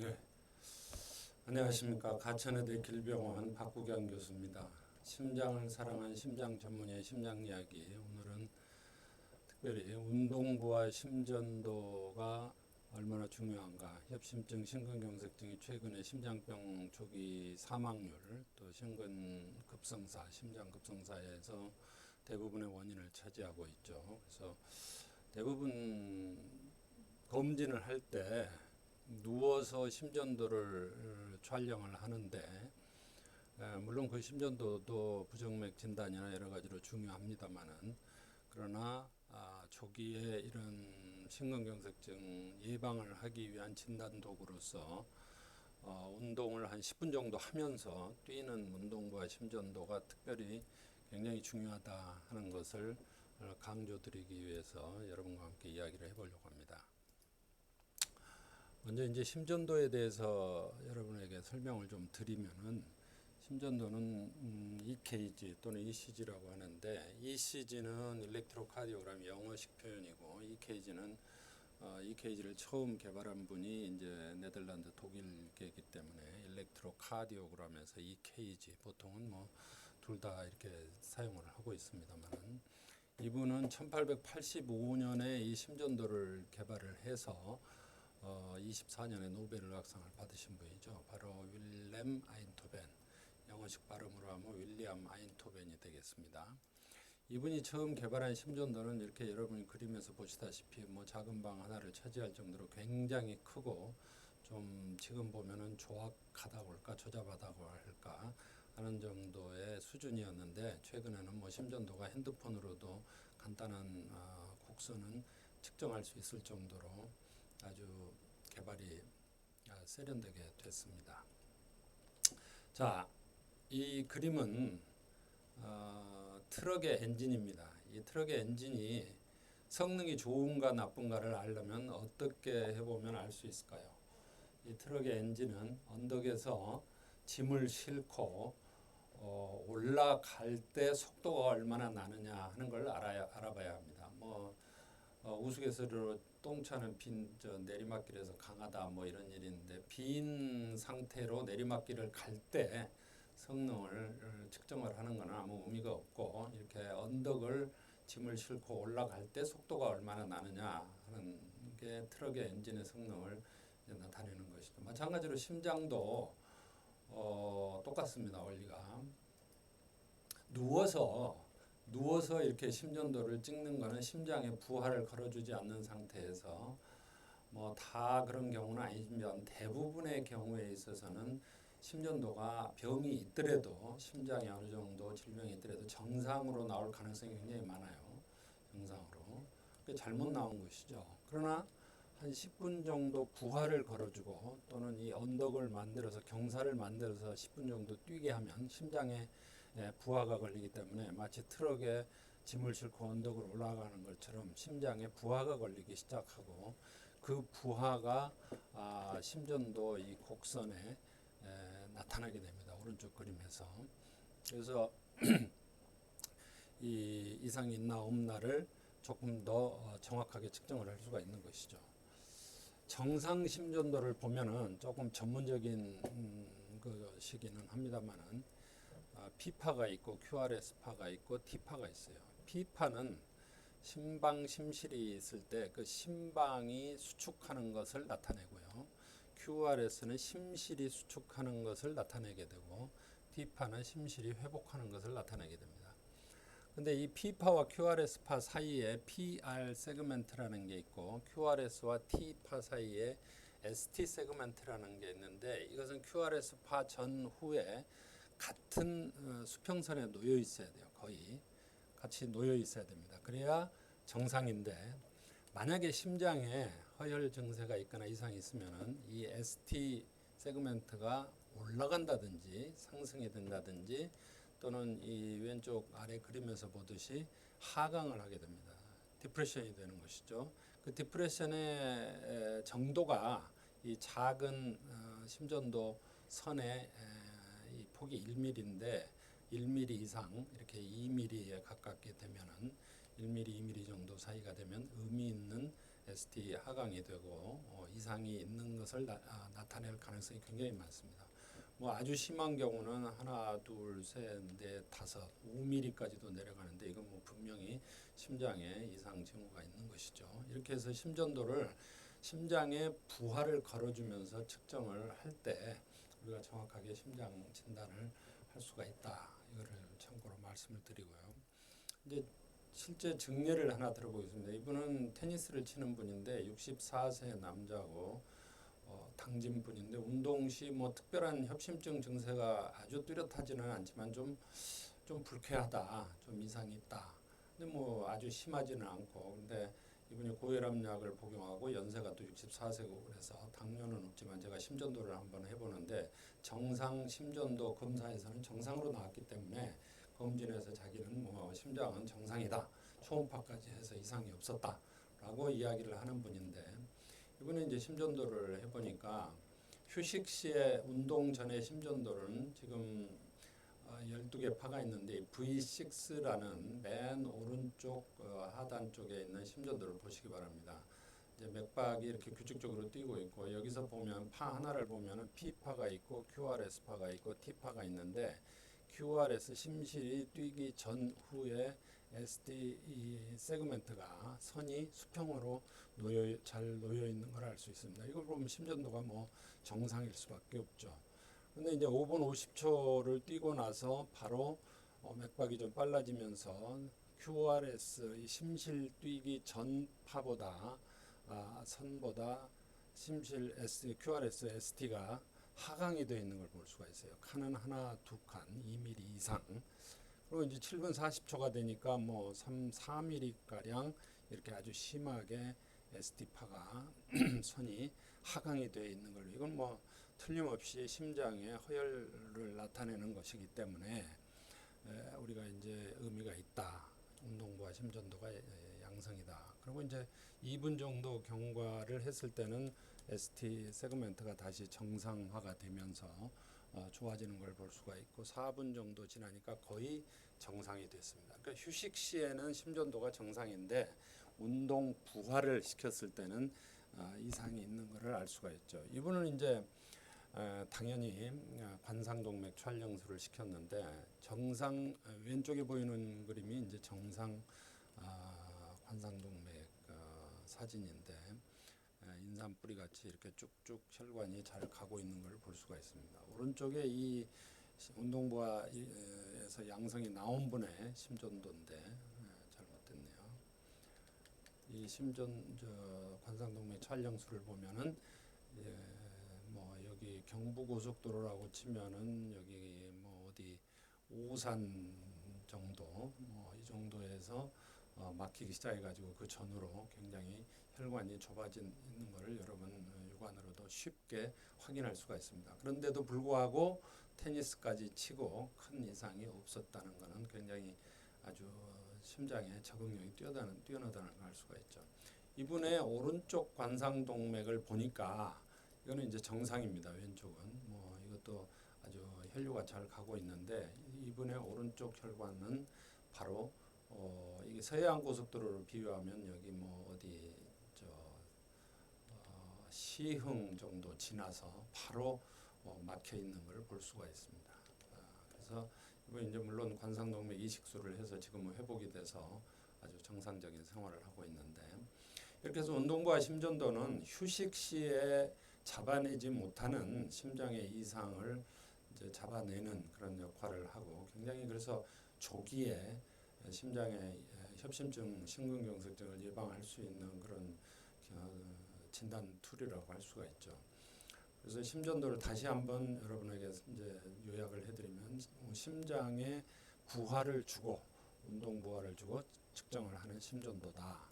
네. 안녕하십니까. 가천의대 길병원 박구경 교수입니다. 심장을 사랑한 심장 전문의 심장 이야기. 오늘은 특별히 운동부와 심전도가 얼마나 중요한가. 협심증, 심근경색증이 최근에 심장병 초기 사망률, 또 심근급성사, 심장급성사에서 대부분의 원인을 차지하고 있죠. 그래서 대부분 검진을 할때 누워서 심전도를 촬영을 하는데 에, 물론 그 심전도도 부정맥 진단이나 여러 가지로 중요합니다만은 그러나 아, 초기에 이런 심근경색증 예방을 하기 위한 진단 도구로서 어, 운동을 한 10분 정도 하면서 뛰는 운동과 심전도가 특별히 굉장히 중요하다 하는 것을 어, 강조드리기 위해서 여러분과 함께 이야기를 해보려고 합니다. 먼저 이제 심전도에 대해서 여러분에게 설명을 좀 드리면은 심전도는 음, EKG 또는 ECG라고 하는데 ECG는 일렉트로카디오그램 영어식 표현이고 EKG는 어, EKG를 처음 개발한 분이 이제 네덜란드 독일계이기 때문에 일렉트로카디오그램에서 EKG 보통은 뭐 둘 다 이렇게 사용을 하고 있습니다만은 이분은 1885년에 이 심전도를 개발을 해서 어, 24년에 노벨 의학상을 받으신 분이죠. 바로 윌렘 아인토벤. 영어식 발음으로 하면 윌리엄 아인토벤이 되겠습니다. 이분이 처음 개발한 심전도는 이렇게 여러분이 그림에서 보시다시피 뭐 작은 방 하나를 차지할 정도로 굉장히 크고 좀 지금 보면은 조악하다고 할까 조잡하다고 할까 하는 정도의 수준이었는데 최근에는 뭐 심전도가 핸드폰으로도 간단한 어, 곡선은 측정할 수 있을 정도로 아주 개발이 아, 세련되게 됐습니다. 자, 이 그림은 어, 트럭의 엔진입니다. 이 트럭의 엔진이 성능이 좋은가 나쁜가를 알려면 어떻게 해보면 알 수 있을까요? 이 트럭의 엔진은 언덕에서 짐을 싣고 어, 올라갈 때 속도가 얼마나 나느냐 하는 걸 알아야 알아봐야 합니다. 뭐 어, 우스갯소리로 똥차는 빈 저 내리막길에서 강하다 뭐 이런 일인데 빈 상태로 내리막길을 갈 때 성능을 측정을 하는 건 아무 의미가 없고 이렇게 언덕을 짐을 싣고 올라갈 때 속도가 얼마나 나느냐 하는 게 트럭의 엔진의 성능을 나타내는 것이죠. 마찬가지로 심장도 어, 똑같습니다. 원리가 누워서 누워서 이렇게 심전도를 찍는 거는 심장에 부하를 걸어주지 않는 상태에서 뭐 다 그런 경우는 아니지만 대부분의 경우에 있어서는 심전도가 병이 있더라도 심장이 어느 정도 질병이 있더라도 정상으로 나올 가능성이 굉장히 많아요. 정상으로. 잘못 나온 것이죠. 그러나 한 10분 정도 부하를 걸어주고 또는 이 언덕을 만들어서 경사를 만들어서 10분 정도 뛰게 하면 심장에 예, 부하가 걸리기 때문에 마치 트럭에 짐을 싣고 언덕을 올라가는 것처럼 심장에 부하가 걸리기 시작하고 그 부하가 아, 심전도 이 곡선에 에, 나타나게 됩니다. 오른쪽 그림에서. 그래서 이 이상이 있나 없나를 조금 더 어, 정확하게 측정을 할 수가 있는 것이죠. 정상 심전도를 보면은 조금 전문적인 음, 그 시기는 합니다만은 아, P파가 있고 QRS파가 있고 T파가 있어요. P파는 심방 심실이 있을 때 그 심방이 수축하는 것을 나타내고요. QRS는 심실이 수축하는 것을 나타내게 되고 T파는 심실이 회복하는 것을 나타내게 됩니다. 근데 이 P파와 QRS파 사이에 PR 세그멘트라는 게 있고 QRS와 T파 사이에 ST 세그멘트라는 게 있는데 이것은 QRS파 전후에 같은 어, 수평선에 놓여 있어야 돼요. 거의 같이 놓여 있어야 됩니다. 그래야 정상인데 만약에 심장에 허혈 증세가 있거나 이상이 있으면은 이 ST 세그멘트가 올라간다든지 상승이 된다든지 또는 이 왼쪽 아래 그림에서 보듯이 하강을 하게 됩니다. 디프레션이 되는 것이죠. 그 디프레션의 정도가 이 작은 어, 심전도 선에 이 폭이 1mm인데 1mm 이상 이렇게 2mm에 가깝게 되면은 1mm, 2mm 정도 사이가 되면 의미 있는 ST 하강이 되고 어, 이상이 있는 것을 나, 아, 나타낼 가능성이 굉장히 많습니다. 뭐 아주 심한 경우는 하나, 둘, 셋, 넷, 다섯, 5mm까지도 내려가는데 이건 뭐 분명히 심장에 이상 징후가 있는 것이죠. 이렇게 해서 심전도를 심장의 부하를 걸어주면서 측정을 할때 우리가 정확하게 심장 진단을 할 수가 있다. 이거를 참고로 말씀을 드리고요. 이제 실제 증례를 하나 들어보겠습니다. 이분은 테니스를 치는 분인데 64세 남자고 어, 당진 분인데 운동 시 뭐 특별한 협심증 증세가 아주 뚜렷하지는 않지만 좀 좀 불쾌하다, 좀 이상이 있다. 근데 뭐 아주 심하지는 않고 근데 이분이 고혈압약을 복용하고 연세가 또 64세고 그래서 당뇨는 없지만 제가 심전도를 한번 해보는데 정상 심전도 검사에서는 정상으로 나왔기 때문에 검진에서 자기는 뭐 심장은 정상이다 초음파까지 해서 이상이 없었다라고 이야기를 하는 분인데 이번에 이제 심전도를 해보니까 휴식 시에 운동 전에 심전도는 지금 어, 12개 파가 있는데 V6라는 맨 오른쪽 어, 하단 쪽에 있는 심전도를 보시기 바랍니다. 이제 맥박이 이렇게 규칙적으로 뛰고 있고 여기서 보면 파 하나를 보면은 P파가 있고 QRS파가 있고 T파가 있는데 QRS 심실이 뛰기 전후에 SD 이 세그멘트가 선이 수평으로 놓여 잘 놓여 있는 걸 알 수 있습니다. 이걸 보면 심전도가 뭐 정상일 수밖에 없죠. 근데 이제 5분 50초를 뛰고 나서 바로 어, 맥박이 좀 빨라지면서 QRS 이 심실 뛰기 전 파보다 아, 선보다 심실 S QRS ST가 하강이 되어 있는 걸 볼 수가 있어요. 칸은 하나, 두 칸, 2mm 이상. 그리고 이제 7분 40초가 되니까 뭐 3, 4mm 가량 이렇게 아주 심하게 ST파가 선이 하강이 되어 있는 걸로 이건 뭐 틀림없이 심장의 허혈을 나타내는 것이기 때문에 에, 우리가 이제 의미가 있다. 운동부와 심전도가 에, 양성이다. 그리고 이제 2분 정도 경과를 했을 때는 ST 세그멘트가 다시 정상화가 되면서 어, 좋아지는 걸 볼 수가 있고 4분 정도 지나니까 거의 정상이 됐습니다. 그러니까 휴식 시에는 심전도가 정상인데 운동 부하를 시켰을 때는 아, 이상이 있는 것을 알 수가 있죠. 이분은 이제 에, 당연히 아, 관상동맥 촬영술을 시켰는데 정상 아, 왼쪽에 보이는 그림이 이제 정상 아, 관상동맥 어, 사진인데 에, 인삼 뿌리 같이 이렇게 쭉쭉 혈관이 잘 가고 있는 걸 볼 수가 있습니다. 오른쪽에 이 시- 운동부에서 양성이 나온 분의 심전도인데. 이 심전 저 관상동맥 촬영술을 보면은 예, 뭐 여기 경부고속도로라고 치면은 여기 뭐 어디 오산 정도 뭐 이 정도에서 어, 막히기 시작해가지고 그 전후로 굉장히 혈관이 좁아진 있는 것을 여러분 어, 육안으로도 쉽게 확인할 수가 있습니다. 그런데도 불구하고 테니스까지 치고 큰 이상이 없었다는 것은 굉장히 아주 심장의 적응력이 뛰어나는 뛰어나다는 걸 알 수가 있죠. 이분의 오른쪽 관상동맥을 보니까 이거는 이제 정상입니다. 왼쪽은 뭐 이것도 아주 혈류가 잘 가고 있는데 이분의 오른쪽 혈관은 바로 어 이게 서해안 고속도로를 비유하면 여기 뭐 어디 저 어, 시흥 정도 지나서 바로 어, 막혀 있는 걸볼 수가 있습니다. 아, 그래서 이번 이제 물론 관상동맥 이식술을 해서 지금은 회복이 돼서 아주 정상적인 생활을 하고 있는데 이렇게 해서 운동부와 심전도는 휴식 시에 잡아내지 못하는 심장의 이상을 이제 잡아내는 그런 역할을 하고 굉장히 그래서 조기에 심장의 협심증, 심근경색증을 예방할 수 있는 그런 어, 진단 툴이라고 할 수가 있죠. 그래서 심전도를 다시 한번 여러분에게 이제 요약을 해드리면 심장에 부하를 주고 운동 부하를 주고 측정을 하는 심전도다.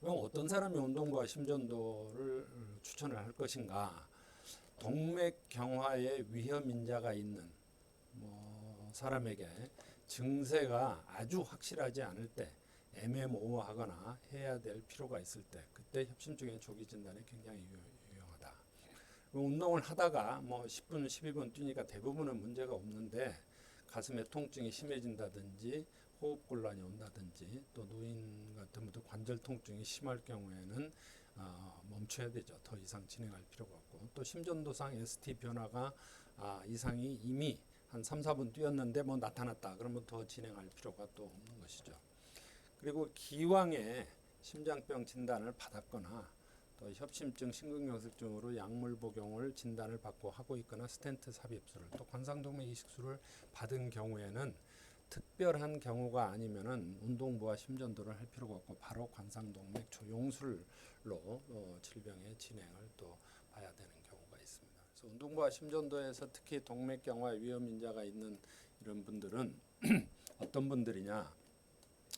그럼 어떤 사람이 운동부와 심전도를 추천을 할 것인가? 동맥 경화에 위험 인자가 있는 뭐 사람에게 증세가 아주 확실하지 않을 때 애매모호하거나 해야 될 필요가 있을 때 그때 협심증의 조기 진단이 굉장히 유- 유용하다. 그 운동을 하다가 뭐 10분, 12분 뛰니까 대부분은 문제가 없는데 가슴에 통증이 심해진다든지 호흡 곤란이 온다든지 또 노인 같은 분들 관절 통증이 심할 경우에는 아, 멈춰야 되죠. 더 이상 진행할 필요가 없고 또 심전도상 ST 변화가 아, 이상이 이미 한 3, 4분 뛰었는데 뭐 나타났다. 그러면 더 진행할 필요가 또 없는 것이죠. 그리고 기왕에 심장병 진단을 받았거나 또 협심증, 심근경색증으로 약물 복용을 진단을 받고 하고 있거나 스텐트 삽입술을 또 관상동맥 이식술을 받은 경우에는 특별한 경우가 아니면은 운동부와 심전도를 할 필요가 없고 바로 관상동맥 조영술로 어, 질병의 진행을 또 봐야 되는 경우가 있습니다. 그래서 운동부와 심전도에서 특히 동맥경화 위험 인자가 있는 이런 분들은 어떤 분들이냐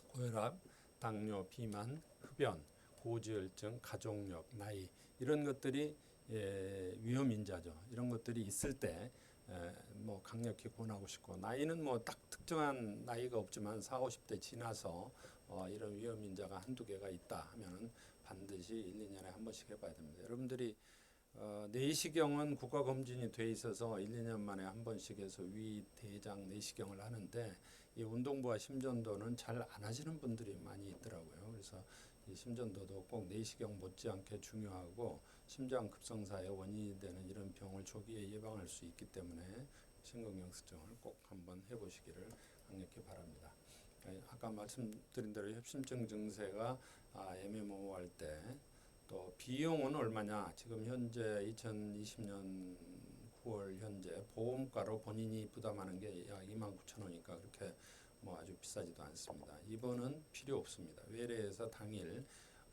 고혈압, 당뇨, 비만, 흡연, 고지혈증, 가족력, 나이 이런 것들이 예, 위험 인자죠. 이런 것들이 있을 때 에, 뭐 강력히 권하고 싶고 나이는 뭐 딱 특정한 나이가 없지만 4, 50대 지나서 어, 이런 위험 인자가 한두 개가 있다 하면은 반드시 1, 2년에 한 번씩 해봐야 됩니다. 여러분들이 어, 내시경은 국가 검진이 돼 있어서 1, 2년 만에 한 번씩 해서 위, 대장 내시경을 하는데 이 운동부와 심전도는 잘 안 하시는 분들이 많이 있더라고요. 그래서 이 심전도도 꼭 내시경 못지않게 중요하고 심장 급성사의 원인이 되는 이런 병을 조기에 예방할 수 있기 때문에 심근경색증을 꼭 한번 해보시기를 강력히 바랍니다. 에, 아까 말씀드린 대로 협심증 증세가 아, 애매모호할 때 또 비용은 얼마냐? 지금 현재 2020년 9월 현재 보험가로 본인이 부담하는 게 약 2만 9천 원이니까 그렇게 비싸지도 않습니다. 입원은 필요 없습니다. 외래에서 당일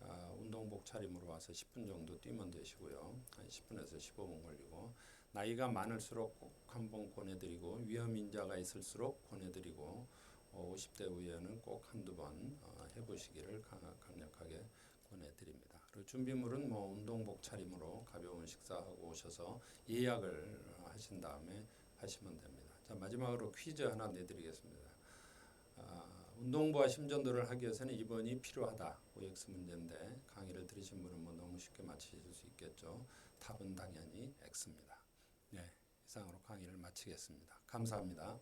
아, 운동복 차림으로 와서 10분 정도 뛰면 되시고요. 한 10분에서 15분 걸리고 나이가 많을수록 꼭 한번 권해드리고 위험 인자가 있을수록 권해드리고 어, 50대 이후에는 꼭 한두 번 어, 해보시기를 강, 강력하게 권해드립니다. 그리고 준비물은 뭐 운동복 차림으로 가벼운 식사하고 오셔서 예약을 어, 하신 다음에 하시면 됩니다. 자 마지막으로 퀴즈 하나 내드리겠습니다. 아, 운동부와 심전도를 하기 위해서는 입원이 필요하다. OX 문제인데 강의를 들으신 분은 뭐 너무 쉽게 맞히실 수 있겠죠. 답은 당연히 X입니다. 네, 이상으로 강의를 마치겠습니다. 감사합니다.